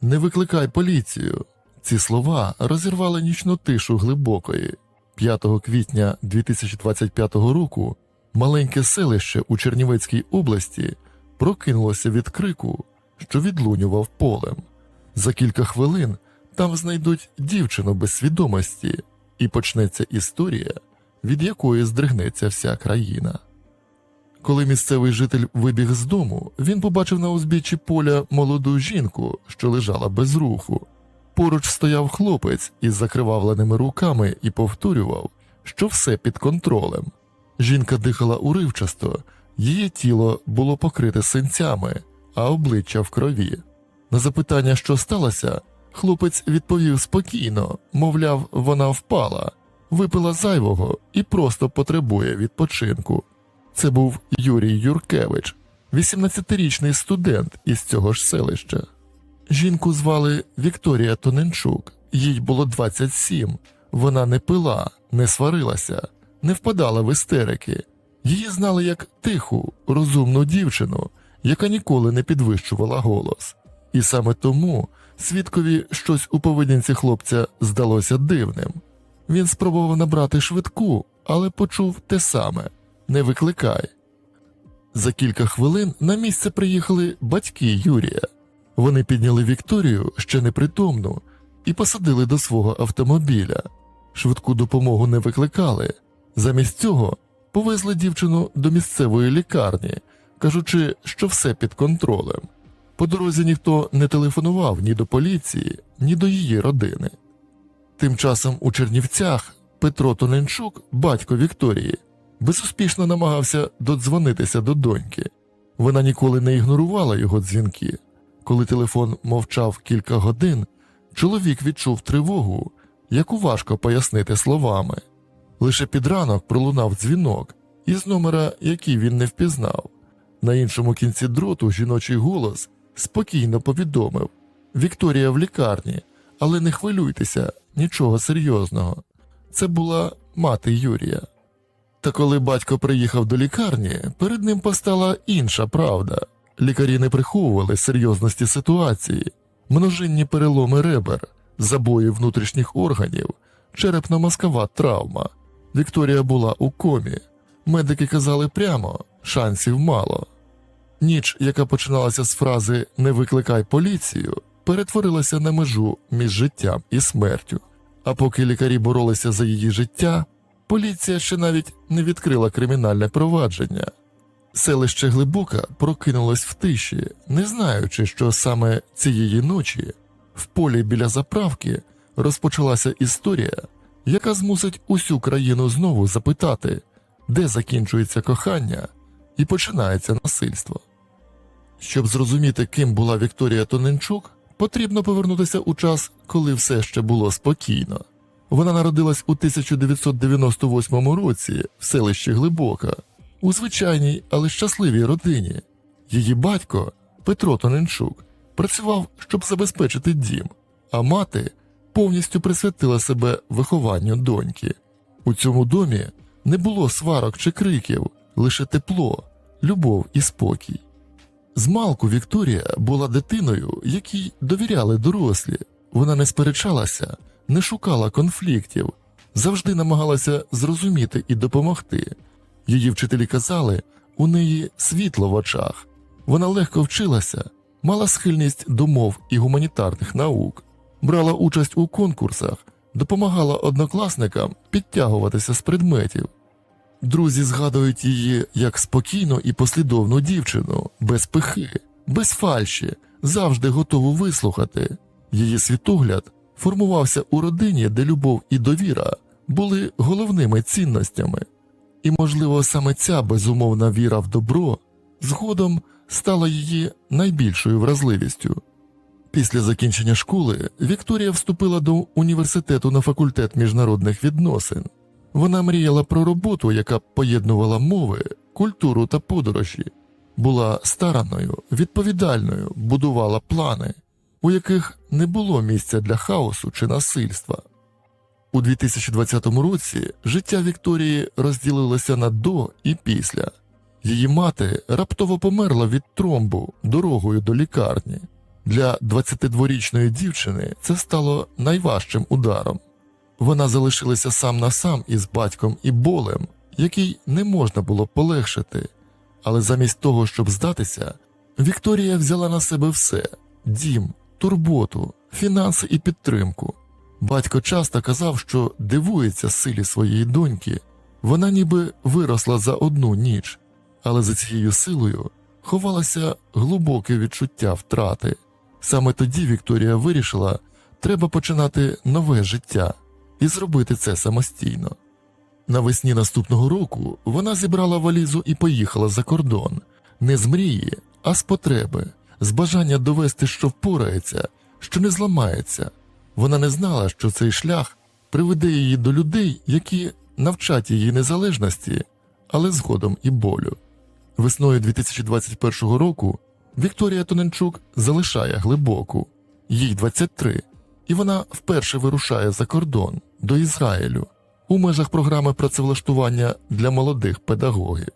не викликай поліцію. Ці слова розірвали нічну тишу глибокої. 5 квітня 2025 року маленьке селище у Чернівецькій області прокинулося від крику, що відлунював полем. За кілька хвилин там знайдуть дівчину без свідомості, і почнеться історія, від якої здригнеться вся країна. Коли місцевий житель вибіг з дому, він побачив на узбіччі поля молоду жінку, що лежала без руху. Поруч стояв хлопець із закривавленими руками і повторював, що все під контролем. Жінка дихала уривчасто, її тіло було покрите синцями, а обличчя в крові. На запитання, що сталося, хлопець відповів спокійно, мовляв, вона впала, випила зайвого і просто потребує відпочинку. Це був Юрій Юркевич, 18-річний студент із цього ж селища. Жінку звали Вікторія Тоненчук, їй було 27. Вона не пила, не сварилася, не впадала в істерики. Її знали як тиху, розумну дівчину, яка ніколи не підвищувала голос. І саме тому свідкові щось у поведінці хлопця здалося дивним. Він спробував набрати швидку, але почув те саме не викликай. За кілька хвилин на місце приїхали батьки Юрія. Вони підняли Вікторію ще непритомну і посадили до свого автомобіля. Швидку допомогу не викликали. Замість цього повезли дівчину до місцевої лікарні, кажучи, що все під контролем. По дорозі ніхто не телефонував ні до поліції, ні до її родини. Тим часом у Чернівцях Петро Тоненчук, батько Вікторії, безуспішно намагався додзвонитися до доньки. Вона ніколи не ігнорувала його дзвінки. Коли телефон мовчав кілька годин, чоловік відчув тривогу, яку важко пояснити словами. Лише під ранок пролунав дзвінок із номера, який він не впізнав. На іншому кінці дроту жіночий голос спокійно повідомив Вікторія в лікарні, але не хвилюйтеся, нічого серйозного. Це була мати Юрія. Та коли батько приїхав до лікарні, перед ним постала інша правда. Лікарі не приховували серйозності ситуації, множинні переломи ребер, забої внутрішніх органів, черепно-мозкова травма. Вікторія була у комі. Медики казали прямо, шансів мало. Ніч, яка починалася з фрази Не викликай поліцію, перетворилася на межу між життям і смертю. А поки лікарі боролися за її життя, поліція ще навіть не відкрила кримінальне провадження. Селище Глибока прокинулось в тиші, не знаючи, що саме цієї ночі в полі біля заправки розпочалася історія, яка змусить усю країну знову запитати, де закінчується кохання і починається насильство. Щоб зрозуміти, ким була Вікторія Тоненчук, потрібно повернутися у час, коли все ще було спокійно. Вона народилась у 1998 році в селищі Глибока, у звичайній, але щасливій родині. Її батько Петро Тоненчук працював, щоб забезпечити дім, а мати повністю присвятила себе вихованню доньки. У цьому домі не було сварок чи криків, лише тепло, любов і спокій. Змалку Вікторія була дитиною, якій довіряли дорослі. Вона не сперечалася, не шукала конфліктів, завжди намагалася зрозуміти і допомогти. Її вчителі казали, у неї світло в очах. Вона легко вчилася, мала схильність до мов і гуманітарних наук, брала участь у конкурсах, допомагала однокласникам підтягуватися з предметів. Друзі згадують її як спокійну і послідовну дівчину, без пихи, без фальші, завжди готову вислухати. Її світогляд формувався у родині, де любов і довіра були головними цінностями. І, можливо, саме ця безумовна віра в добро згодом стала її найбільшою вразливістю. Після закінчення школи Вікторія вступила до університету на факультет міжнародних відносин. Вона мріяла про роботу, яка поєднувала мови, культуру та подорожі, була старанною, відповідальною, будувала плани, у яких не було місця для хаосу чи насильства. У 2020 році життя Вікторії розділилося на до і після. Її мати раптово померла від тромбу дорогою до лікарні. Для 22-річної дівчини це стало найважчим ударом. Вона залишилася сам на сам із батьком і болем, який не можна було полегшити. Але замість того, щоб здатися, Вікторія взяла на себе все: дім, турботу, фінанси і підтримку. Батько часто казав, що дивується силі своєї доньки, вона ніби виросла за одну ніч, але за цією силою ховалося глибоке відчуття втрати. Саме тоді Вікторія вирішила, треба починати нове життя і зробити це самостійно. Навесні наступного року вона зібрала валізу і поїхала за кордон не з мрії, а з потреби, з бажання довести, що впорається, що не зламається. Вона не знала, що цей шлях приведе її до людей, які навчать її незалежності, але згодом і болю. Весною 2021 року Вікторія Тоненчук залишає глибоку, їй 23, і вона вперше вирушає за кордон до Ізраїлю у межах програми працевлаштування для молодих педагогів.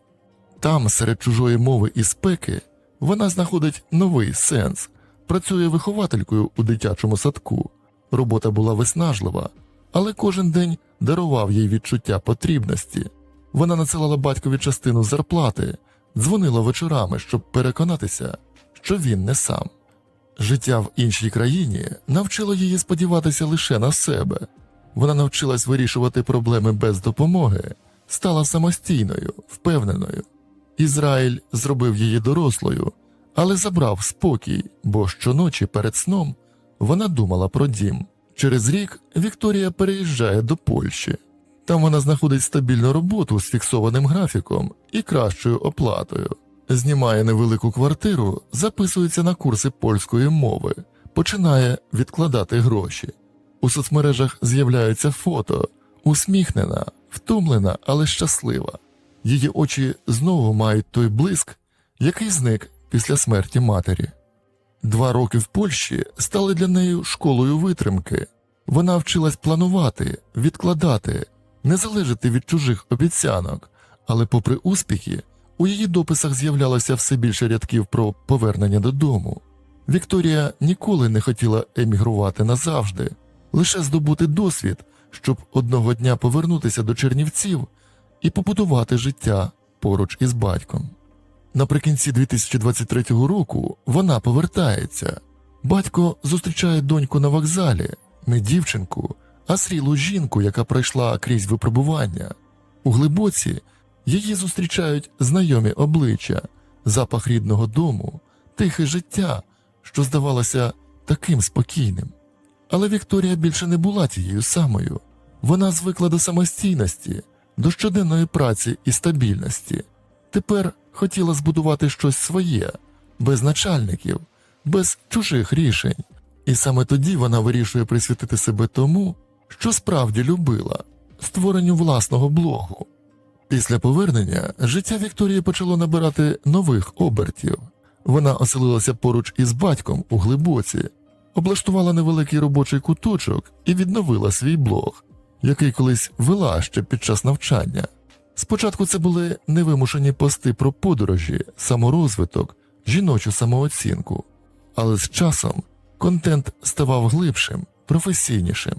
Там, серед чужої мови і спеки, вона знаходить новий сенс, працює вихователькою у дитячому садку. Робота була виснажлива, але кожен день дарував їй відчуття потрібності. Вона надсилала батькові частину зарплати, дзвонила вечорами, щоб переконатися, що він не сам. Життя в іншій країні навчило її сподіватися лише на себе. Вона навчилась вирішувати проблеми без допомоги, стала самостійною, впевненою. Ізраїль зробив її дорослою, але забрав спокій, бо щоночі перед сном вона думала про дім. Через рік Вікторія переїжджає до Польщі. Там вона знаходить стабільну роботу з фіксованим графіком і кращою оплатою. Знімає невелику квартиру, записується на курси польської мови, починає відкладати гроші. У соцмережах з'являються фото, усміхнена, втомлена, але щаслива. Її очі знову мають той блиск, який зник після смерті матері. Два роки в Польщі стали для неї школою витримки. Вона вчилась планувати, відкладати, не залежати від чужих обіцянок, але, попри успіхи, у її дописах з'являлося все більше рядків про повернення додому. Вікторія ніколи не хотіла емігрувати назавжди, лише здобути досвід, щоб одного дня повернутися до Чернівців і побудувати життя поруч із батьком. Наприкінці 2023 року вона повертається. Батько зустрічає доньку на вокзалі, не дівчинку, а срілу жінку, яка пройшла крізь випробування. У глибоці її зустрічають знайомі обличчя, запах рідного дому, тихе життя, що здавалося таким спокійним. Але Вікторія більше не була тією самою. Вона звикла до самостійності, до щоденної праці і стабільності. Тепер хотіла збудувати щось своє, без начальників, без чужих рішень. І саме тоді вона вирішує присвятити себе тому, що справді любила створенню власного блогу. Після повернення життя Вікторії почало набирати нових обертів. Вона оселилася поруч із батьком у глибоці, облаштувала невеликий робочий куточок і відновила свій блог, який колись вела ще під час навчання. Спочатку це були невимушені пости про подорожі, саморозвиток, жіночу самооцінку, але з часом контент ставав глибшим, професійнішим.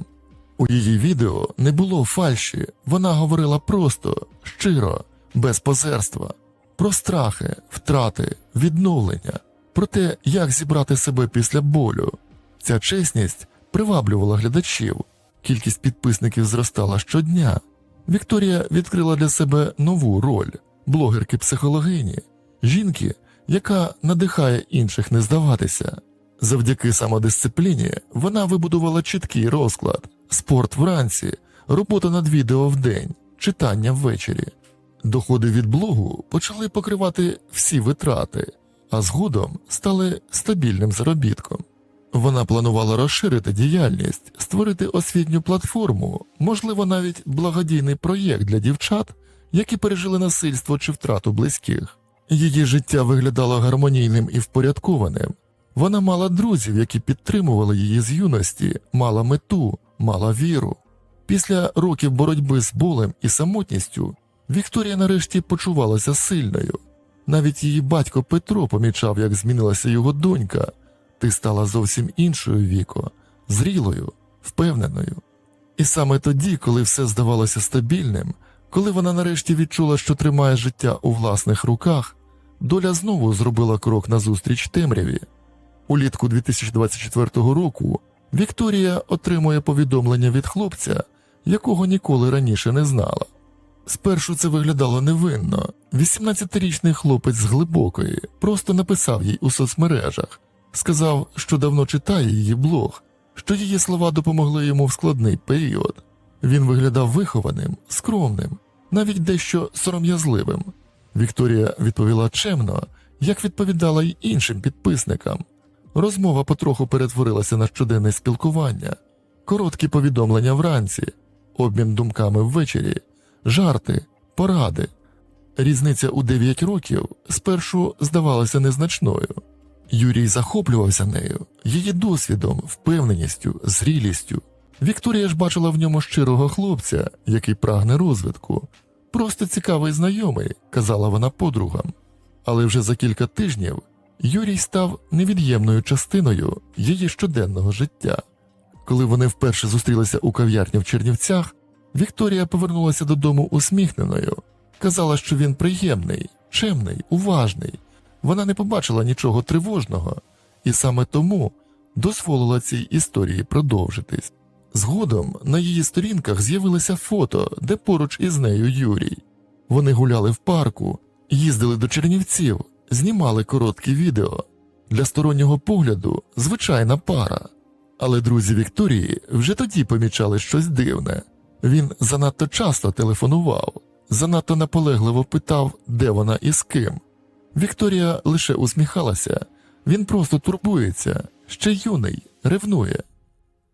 У її відео не було фальші, вона говорила просто, щиро, без позерства, про страхи, втрати, відновлення, про те, як зібрати себе після болю. Ця чесність приваблювала глядачів, кількість підписників зростала щодня. Вікторія відкрила для себе нову роль блогерки-психологині, жінки, яка надихає інших не здаватися. Завдяки самодисципліні вона вибудувала чіткий розклад: спорт вранці, робота над відео вдень, читання ввечері. Доходи від блогу почали покривати всі витрати, а згодом стали стабільним заробітком. Вона планувала розширити діяльність, створити освітню платформу, можливо, навіть благодійний проєкт для дівчат, які пережили насильство чи втрату близьких. Її життя виглядало гармонійним і впорядкованим. Вона мала друзів, які підтримували її з юності, мала мету, мала віру. Після років боротьби з болем і самотністю Вікторія нарешті почувалася сильною. Навіть її батько Петро помічав, як змінилася його донька, Ти стала зовсім іншою віко, зрілою, впевненою. І саме тоді, коли все здавалося стабільним, коли вона нарешті відчула, що тримає життя у власних руках, доля знову зробила крок назустріч темряві. Улітку 2024 року Вікторія отримує повідомлення від хлопця, якого ніколи раніше не знала. Спершу це виглядало невинно. 18-річний хлопець з глибокої просто написав їй у соцмережах, сказав, що давно читає її блог, що її слова допомогли йому в складний період. Він виглядав вихованим, скромним, навіть дещо сором'язливим. Вікторія відповіла чемно, як відповідала й іншим підписникам. Розмова потроху перетворилася на щоденне спілкування, короткі повідомлення вранці, обмін думками ввечері, жарти, поради. Різниця у 9 років спершу здавалася незначною. Юрій захоплювався нею, її досвідом, впевненістю, зрілістю. Вікторія ж бачила в ньому щирого хлопця, який прагне розвитку. Просто цікавий знайомий, казала вона подругам. Але вже за кілька тижнів Юрій став невід'ємною частиною її щоденного життя. Коли вони вперше зустрілися у кав'ярні в Чернівцях, Вікторія повернулася додому усміхненою, казала, що він приємний, чемний, уважний. Вона не побачила нічого тривожного, і саме тому дозволила цій історії продовжитись. Згодом на її сторінках з'явилися фото, де поруч із нею Юрій. Вони гуляли в парку, їздили до Чернівців, знімали короткі відео. Для стороннього погляду звичайна пара. Але друзі Вікторії вже тоді помічали щось дивне. Він занадто часто телефонував, занадто наполегливо питав, де вона і з ким. Вікторія лише усміхалася, він просто турбується, ще юний, ревнує.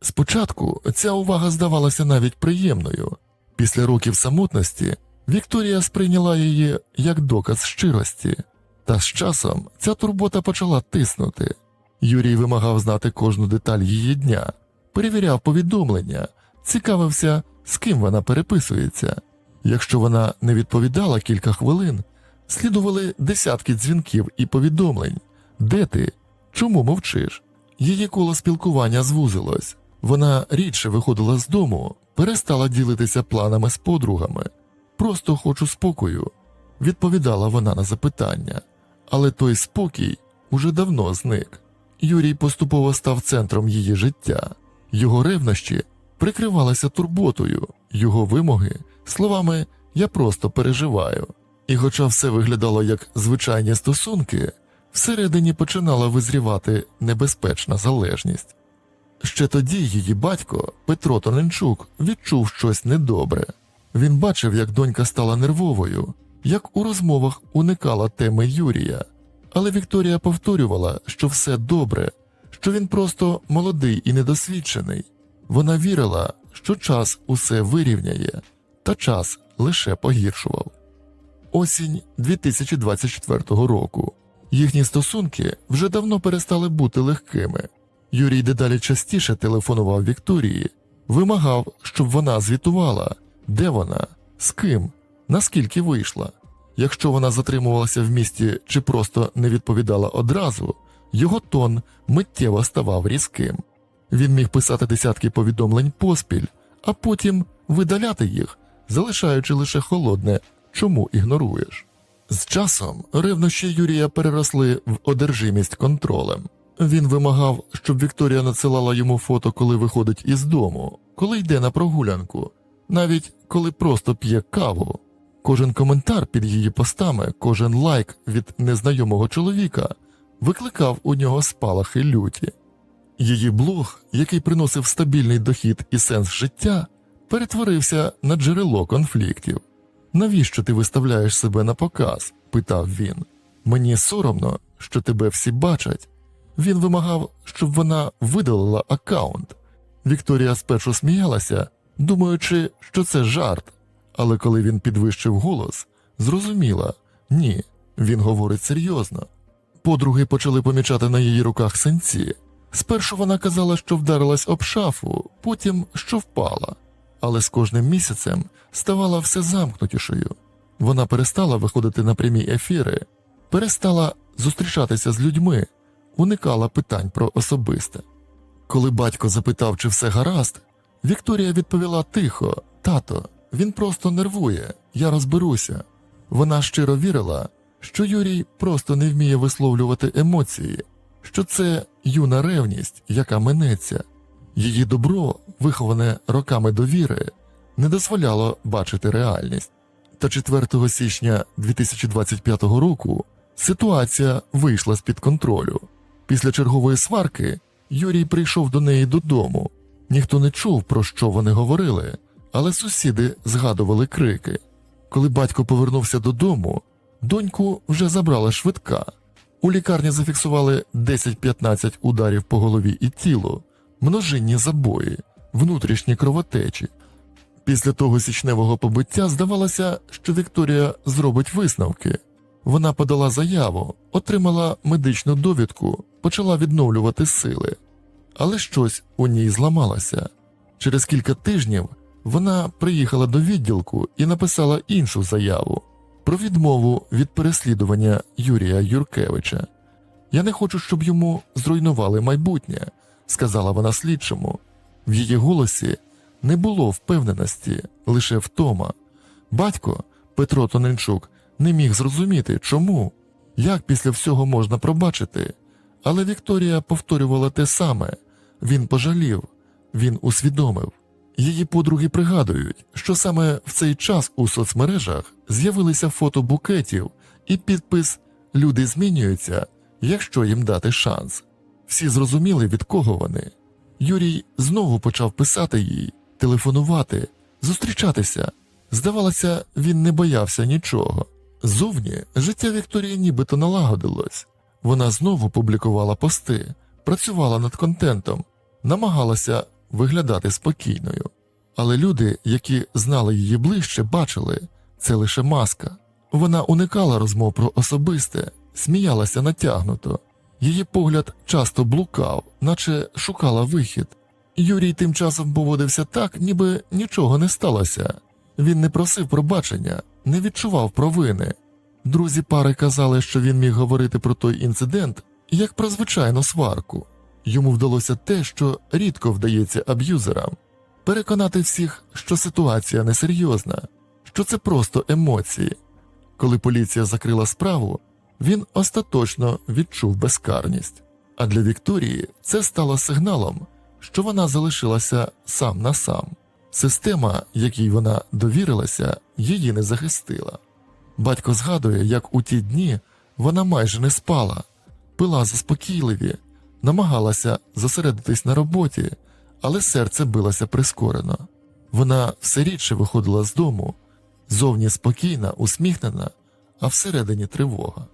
Спочатку ця увага здавалася навіть приємною. Після років самотності Вікторія сприйняла її як доказ щирості, та з часом ця турбота почала тиснути. Юрій вимагав знати кожну деталь її дня, перевіряв повідомлення, цікавився, з ким вона переписується. Якщо вона не відповідала кілька хвилин, слідували десятки дзвінків і повідомлень де ти? Чому мовчиш? Її коло спілкування звузилось. Вона рідше виходила з дому, перестала ділитися планами з подругами. Просто хочу спокою, відповідала вона на запитання. Але той спокій уже давно зник. Юрій поступово став центром її життя, його ревнощі прикривалися турботою, його вимоги словами Я просто переживаю. І, хоча все виглядало як звичайні стосунки, всередині починала визрівати небезпечна залежність. Ще тоді її батько Петро Тоненчук відчув щось недобре. Він бачив, як донька стала нервовою, як у розмовах уникала теми Юрія. Але Вікторія повторювала, що все добре, що він просто молодий і недосвідчений. Вона вірила, що час усе вирівняє, та час лише погіршував. Осінь 2024 року. Їхні стосунки вже давно перестали бути легкими. Юрій дедалі частіше телефонував Вікторії, вимагав, щоб вона звітувала, де вона, з ким, наскільки вийшла. Якщо вона затримувалася в місті чи просто не відповідала одразу, його тон миттєво ставав різким. Він міг писати десятки повідомлень поспіль, а потім видаляти їх, залишаючи лише холодне, чому ігноруєш. З часом ревнощі Юрія переросли в одержимість контролем. Він вимагав, щоб Вікторія надсилала йому фото, коли виходить із дому, коли йде на прогулянку, навіть коли просто п'є каву. Кожен коментар під її постами, кожен лайк від незнайомого чоловіка викликав у нього спалахи люті. Її блог, який приносив стабільний дохід і сенс життя, перетворився на джерело конфліктів. Навіщо ти виставляєш себе на показ? питав він. Мені соромно, що тебе всі бачать. Він вимагав, щоб вона видалила аккаунт. Вікторія спершу сміялася, думаючи, що це жарт, але коли він підвищив голос, зрозуміла ні, він говорить серйозно. Подруги почали помічати на її руках синці. Спершу вона казала, що вдарилась об шафу, потім що впала, але з кожним місяцем ставала все замкнутішою. Вона перестала виходити на прямі ефіри, перестала зустрічатися з людьми, уникала питань про особисте. Коли батько запитав, чи все гаразд, Вікторія відповіла тихо: Тато, він просто нервує, я розберуся. Вона щиро вірила, що Юрій просто не вміє висловлювати емоції, що це юна ревність, яка минеться. Її добро, виховане роками довіри, не дозволяло бачити реальність. Та 4 січня 2025 року ситуація вийшла з-під контролю. Після чергової сварки Юрій прийшов до неї додому. Ніхто не чув, про що вони говорили, але сусіди згадували крики. Коли батько повернувся додому, доньку вже забрала швидка. У лікарні зафіксували 10-15 ударів по голові і тілу, множинні забої, внутрішні кровотечі. Після того січневого побиття здавалося, що Вікторія зробить висновки. Вона подала заяву, отримала медичну довідку, почала відновлювати сили. Але щось у ній зламалося. Через кілька тижнів вона приїхала до відділку і написала іншу заяву про відмову від переслідування Юрія Юркевича. Я не хочу, щоб йому зруйнували майбутнє, сказала вона слідчому. В її голосі не було впевненості, лише втома. Батько Петро Тоненчук не міг зрозуміти, чому, як після всього можна пробачити. Але Вікторія повторювала те саме він пожалів, він усвідомив. Її подруги пригадують, що саме в цей час у соцмережах з'явилися фото букетів і підпис Люди змінюються, якщо їм дати шанс. Всі зрозуміли, від кого вони. Юрій знову почав писати їй, телефонувати, зустрічатися. Здавалося, він не боявся нічого. Зовні життя Вікторії нібито налагодилось. Вона знову публікувала пости, працювала над контентом, намагалася виглядати спокійною. Але люди, які знали її ближче, бачили це лише маска. Вона уникала розмов про особисте, сміялася натягнуто. Її погляд часто блукав, наче шукала вихід. Юрій тим часом поводився так, ніби нічого не сталося. Він не просив пробачення, не відчував провини. Друзі пари казали, що він міг говорити про той інцидент як про звичайну сварку. Йому вдалося те, що рідко вдається аб'юзерам переконати всіх, що ситуація несерйозна, що це просто емоції. Коли поліція закрила справу, він остаточно відчув безкарність. А для Вікторії це стало сигналом, що вона залишилася сам на сам. Система, якій вона довірилася, її не захистила. Батько згадує, як у ті дні вона майже не спала, пила заспокійливі, намагалася зосередитись на роботі, але серце билося прискорено. Вона все рідше виходила з дому, зовні спокійна, усміхнена, а всередині тривога.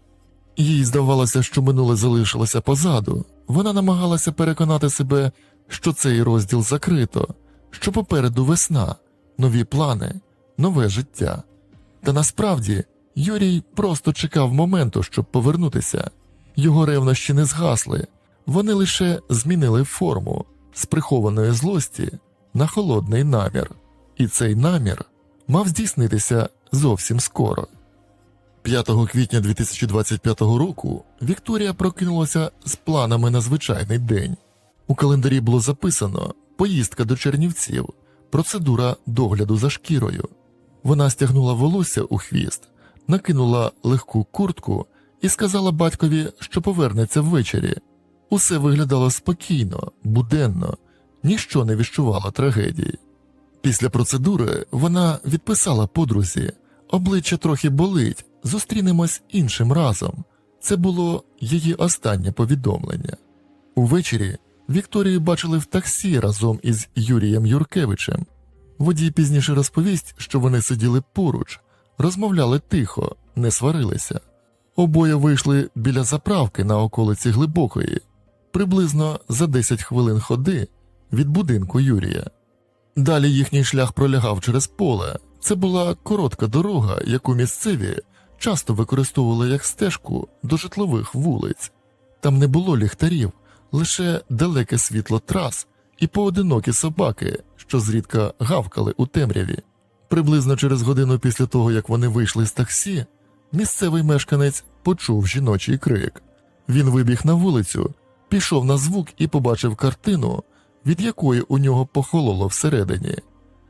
Їй здавалося, що минуле залишилося позаду. Вона намагалася переконати себе, що цей розділ закрито, що попереду весна, нові плани, нове життя. Та насправді Юрій просто чекав моменту, щоб повернутися. Його ревнощі не згасли, вони лише змінили форму з прихованої злості на холодний намір, і цей намір мав здійснитися зовсім скоро. 5 квітня 2025 року Вікторія прокинулася з планами на звичайний день. У календарі було записано поїздка до Чернівців, процедура догляду за шкірою. Вона стягнула волосся у хвіст, накинула легку куртку і сказала батькові, що повернеться ввечері. Усе виглядало спокійно, буденно, ніщо не відчувало трагедії. Після процедури вона відписала подрузі, обличчя трохи болить, зустрінемось іншим разом. Це було її останнє повідомлення. Увечері Вікторію бачили в таксі разом із Юрієм Юркевичем. Водій пізніше розповість, що вони сиділи поруч, розмовляли тихо, не сварилися. Обоє вийшли біля заправки на околиці глибокої, приблизно за 10 хвилин ходи від будинку Юрія. Далі їхній шлях пролягав через поле. Це була коротка дорога, яку місцеві часто використовували як стежку до житлових вулиць. Там не було ліхтарів, лише далеке світло трас і поодинокі собаки, що зрідка гавкали у темряві. Приблизно через годину після того, як вони вийшли з таксі, місцевий мешканець почув жіночий крик. Він вибіг на вулицю, пішов на звук і побачив картину, від якої у нього похололо всередині.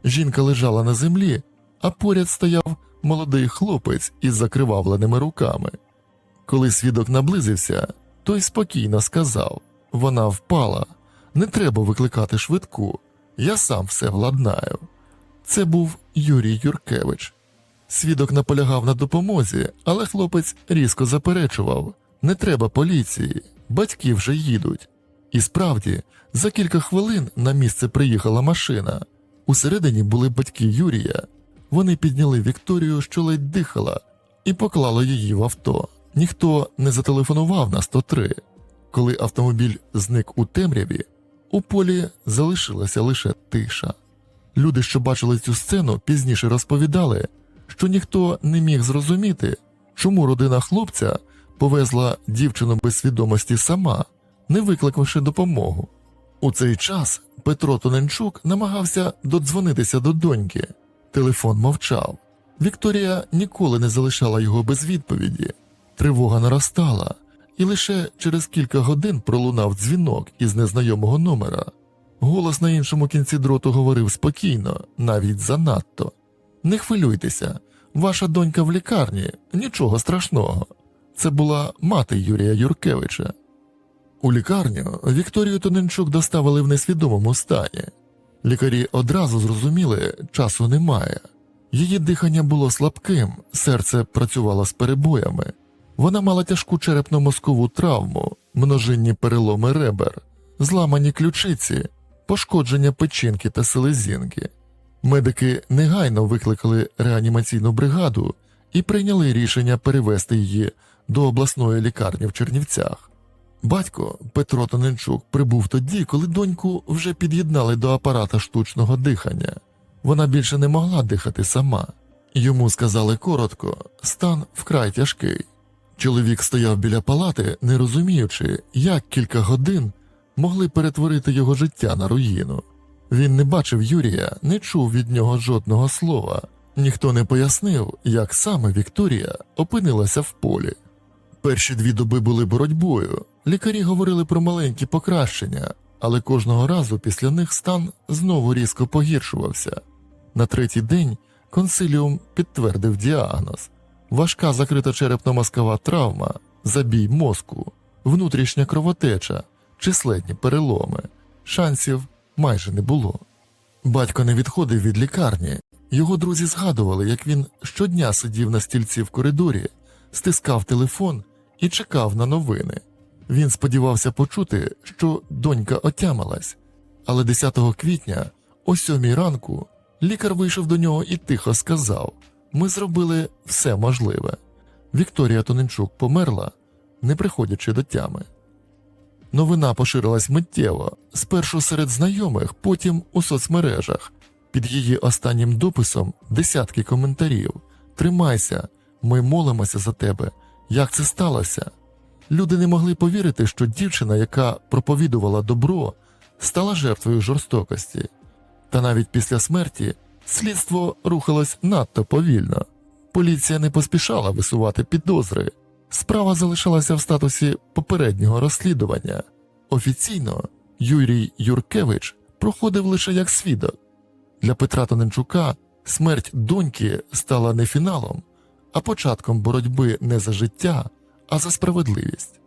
Жінка лежала на землі, а поряд стояв молодий хлопець із закривавленими руками. Коли свідок наблизився, той спокійно сказав: Вона впала, не треба викликати швидку, я сам все владнаю. Це був Юрій Юркевич. Свідок наполягав на допомозі, але хлопець різко заперечував: не треба поліції, батьки вже їдуть. І справді, за кілька хвилин на місце приїхала машина. Усередині були батьки Юрія. Вони підняли Вікторію, що ледь дихала, і поклали її в авто. Ніхто не зателефонував на 103. Коли автомобіль зник у темряві, у полі залишилася лише тиша. Люди, що бачили цю сцену, пізніше розповідали, що ніхто не міг зрозуміти, чому родина хлопця повезла дівчину без свідомості сама, не викликавши допомогу. У цей час Петро Тоненчук намагався додзвонитися до доньки. Телефон мовчав. Вікторія ніколи не залишала його без відповіді. Тривога наростала, і лише через кілька годин пролунав дзвінок із незнайомого номера. Голос на іншому кінці дроту говорив спокійно, навіть занадто. Не хвилюйтеся, ваша донька в лікарні, нічого страшного. Це була мати Юрія Юркевича. У лікарню Вікторію Тоненчук доставили в несвідомому стані. Лікарі одразу зрозуміли, часу немає. Її дихання було слабким, серце працювало з перебоями. Вона мала тяжку черепно-мозкову травму, множинні переломи ребер, зламані ключиці, пошкодження печінки та селезінки. Медики негайно викликали реанімаційну бригаду і прийняли рішення перевести її до обласної лікарні в Чернівцях. Батько Петро Тоненчук прибув тоді, коли доньку вже під'єднали до апарата штучного дихання. Вона більше не могла дихати сама. Йому сказали коротко, стан вкрай тяжкий. Чоловік стояв біля палати, не розуміючи, як кілька годин могли перетворити його життя на руїну. Він не бачив Юрія, не чув від нього жодного слова. Ніхто не пояснив, як саме Вікторія опинилася в полі. Перші дві доби були боротьбою. Лікарі говорили про маленькі покращення, але кожного разу після них стан знову різко погіршувався. На третій день консиліум підтвердив діагноз: важка закрита черепно-мозкова травма, забій мозку, внутрішня кровотеча, численні переломи. Шансів майже не було. Батько не відходив від лікарні. Його друзі згадували, як він щодня сидів на стільці в коридорі, стискав телефон і чекав на новини. Він сподівався почути, що донька отямилась, але 10 квітня, о сьомій ранку, лікар вийшов до нього і тихо сказав: Ми зробили все можливе. Вікторія Тоненчук померла, не приходячи до тями. Новина поширилась миттєво, спершу серед знайомих, потім у соцмережах. Під її останнім дописом десятки коментарів. Тримайся, ми молимося за тебе. Як це сталося? Люди не могли повірити, що дівчина, яка проповідувала добро, стала жертвою жорстокості. Та навіть після смерті слідство рухалось надто повільно. Поліція не поспішала висувати підозри. Справа залишалася в статусі попереднього розслідування. Офіційно Юрій Юркевич проходив лише як свідок. Для Петра Тоненчука смерть доньки стала не фіналом, а початком боротьби не за життя, а за справедливість.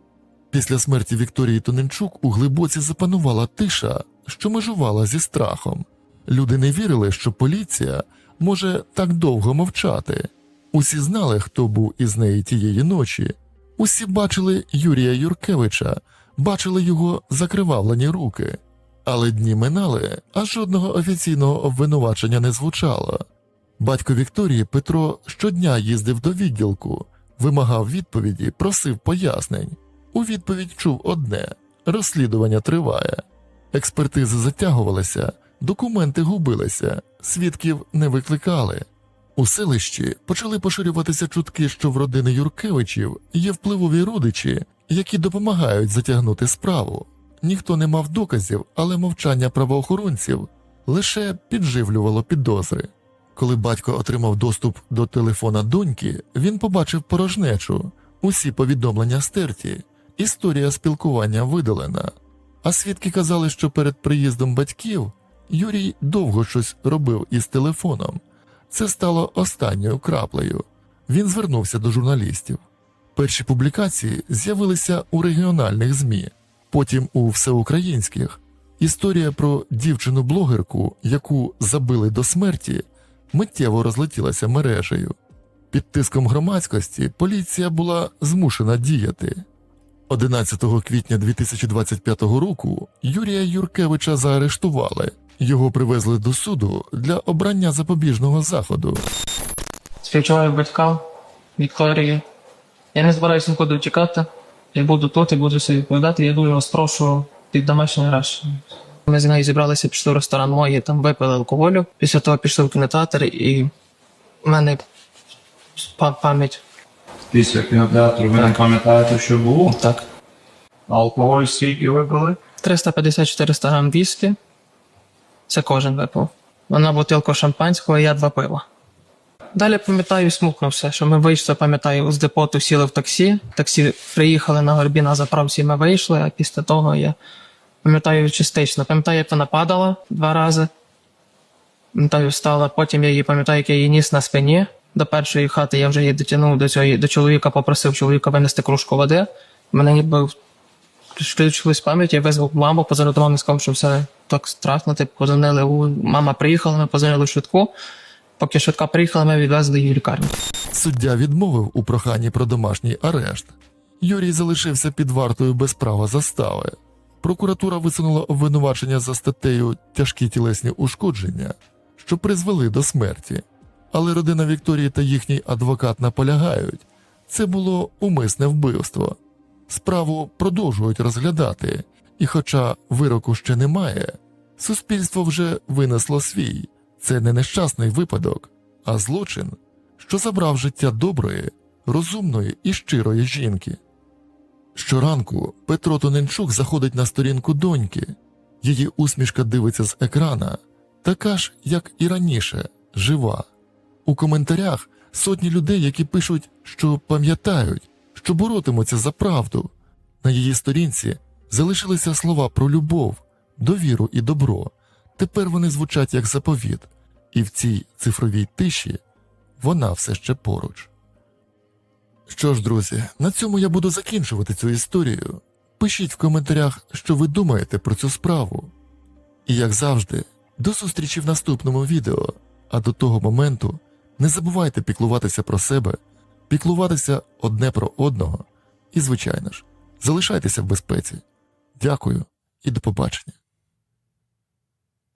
Після смерті Вікторії Тоненчук у глибоці запанувала тиша, що межувала зі страхом. Люди не вірили, що поліція може так довго мовчати. Усі знали, хто був із неї тієї ночі. Усі бачили Юрія Юркевича, бачили його закривавлені руки. Але дні минали, а жодного офіційного обвинувачення не звучало. Батько Вікторії Петро щодня їздив до відділку, вимагав відповіді, просив пояснень. У відповідь чув одне розслідування триває. Експертизи затягувалися, документи губилися, свідків не викликали. У селищі почали поширюватися чутки, що в родини Юркевичів є впливові родичі, які допомагають затягнути справу. Ніхто не мав доказів, але мовчання правоохоронців лише підживлювало підозри. Коли батько отримав доступ до телефона доньки, він побачив порожнечу, усі повідомлення стерті, історія спілкування видалена, а свідки казали, що перед приїздом батьків Юрій довго щось робив із телефоном. Це стало останньою краплею. Він звернувся до журналістів. Перші публікації з'явилися у регіональних ЗМІ, потім у всеукраїнських. Історія про дівчину-блогерку, яку забили до смерті, миттєво розлетілася мережею. Під тиском громадськості поліція була змушена діяти. 11 квітня 2025 року Юрія Юркевича заарештували. Його привезли до суду для обрання запобіжного заходу. Співчуваю батькам Вікторії. Я не збираюся нікуди втікати. Я буду тут і буду все відповідати. Я дуже вас прошу під домашній арешт. Ми з нею зібралися, пішли в ресторан мої, там випили алкоголю. Після того пішли в кінотеатр і в мене па- пам'ять Після кінотеатру ви не пам'ятаєте, що було? так. Алкоголь скільки ви пили? 350-400 грам віскі. Це кожен випив. Вона бутилку шампанського, і я два пива. Далі пам'ятаю, смукнувся, що ми вийшли, пам'ятаю, з депоту сіли в таксі. Таксі приїхали на горбі на заправці, ми вийшли, а після того я пам'ятаю частично. Пам'ятаю, як вона падала два рази. Пам'ятаю, встала, потім я її пам'ятаю, як я її ніс на спині. До першої хати я вже її дотягнув до цього, до чоловіка, попросив чоловіка винести кружку води. Мене ніби включилась пам'ять, я визвав маму, позвонив до мами, сказав, що все так страшно. Типу, позвонили, мама приїхала, ми позвонили в швидку. Поки швидка приїхала, ми відвезли її в лікарню. Суддя відмовив у проханні про домашній арешт. Юрій залишився під вартою без права застави. Прокуратура висунула обвинувачення за статтею тяжкі тілесні ушкодження, що призвели до смерті. Але родина Вікторії та їхній адвокат наполягають, це було умисне вбивство. Справу продовжують розглядати, і, хоча вироку ще немає, суспільство вже винесло свій. Це не нещасний випадок, а злочин, що забрав життя доброї, розумної і щирої жінки. Щоранку Петро Тоненчук заходить на сторінку доньки, її усмішка дивиться з екрана, така ж, як і раніше, жива. У коментарях сотні людей, які пишуть, що пам'ятають, що боротимуться за правду. На її сторінці залишилися слова про любов, довіру і добро. Тепер вони звучать як заповіт, і в цій цифровій тиші вона все ще поруч. Що ж, друзі, на цьому я буду закінчувати цю історію. Пишіть в коментарях, що ви думаєте про цю справу. І як завжди, до зустрічі в наступному відео. А до того моменту не забувайте піклуватися про себе, піклуватися одне про одного і, звичайно ж, залишайтеся в безпеці. Дякую і до побачення.